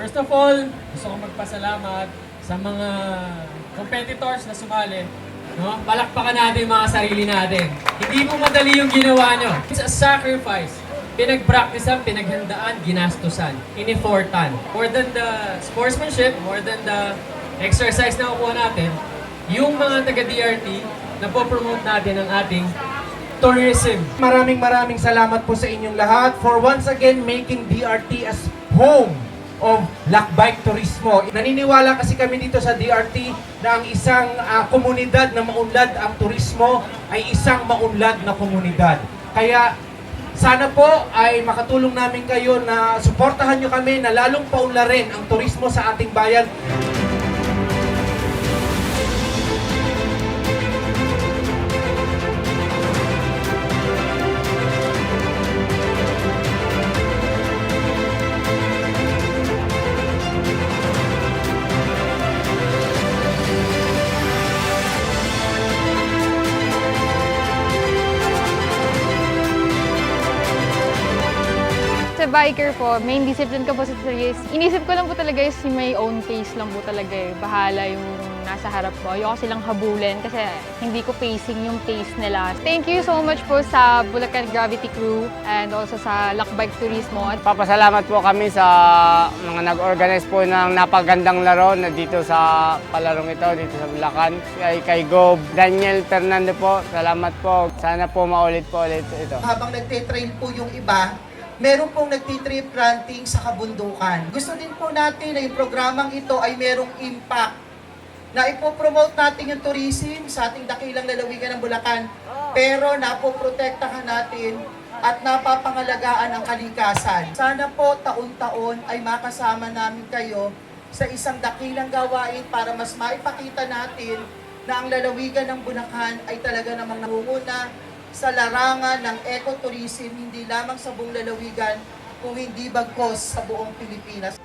First of all, gusto kong magpasalamat sa mga competitors na sumali. No? Palakpakan natin mga sarili natin. Hindi mo madali yung ginawa nyo. It's a sacrifice. Pinag-practicean, pinaghandaan, ginastusan, inifortan. More than the sportsmanship, more than the exercise na kukuha natin, yung mga taga-DRT na po-promote natin ang ating tourism. Maraming maraming salamat po sa inyong lahat for once again making DRT as home of Lakbike Turismo. Naniniwala kasi kami dito sa DRT na ang isang ah, komunidad na maunlad ang turismo ay isang maunlad na komunidad. Kaya sana po ay makatulong namin kayo na suportahan nyo kami na lalong paunlarin ang turismo sa ating bayan. Sa biker po, main discipline ko po sa race, inisip ko lang po talaga is yung may own pace lang po talaga eh. Bahala yung nasa harap ko. Ayoko silang habulin kasi hindi ko pacing yung pace nila. Thank you so much po sa Bulacan Gravity Crew and also sa Lakbike Turismo. At Papasalamat po kami sa mga nag-organize po ng napagandang laro na dito sa palarong ito, dito sa Bulacan. Kay, kay Gob, Daniel Fernando po, salamat po. Sana po maulit po ulit ito. habang nagtitrail po yung iba, meron pong nagtitrip planting sa kabundukan. Gusto din po natin na yung programang ito ay merong impact na ipopromote natin yung tourism sa ating dakilang lalawigan ng Bulacan. Pero napoprotektahan natin at napapangalagaan ang kalikasan. Sana po taon-taon ay makasama namin kayo sa isang dakilang gawain para mas maipakita natin na ang lalawigan ng Bulacan ay talaga namang nangunguna sa larangan ng ecotourism hindi lamang sa buong lalawigan kung hindi bagkos sa buong Pilipinas.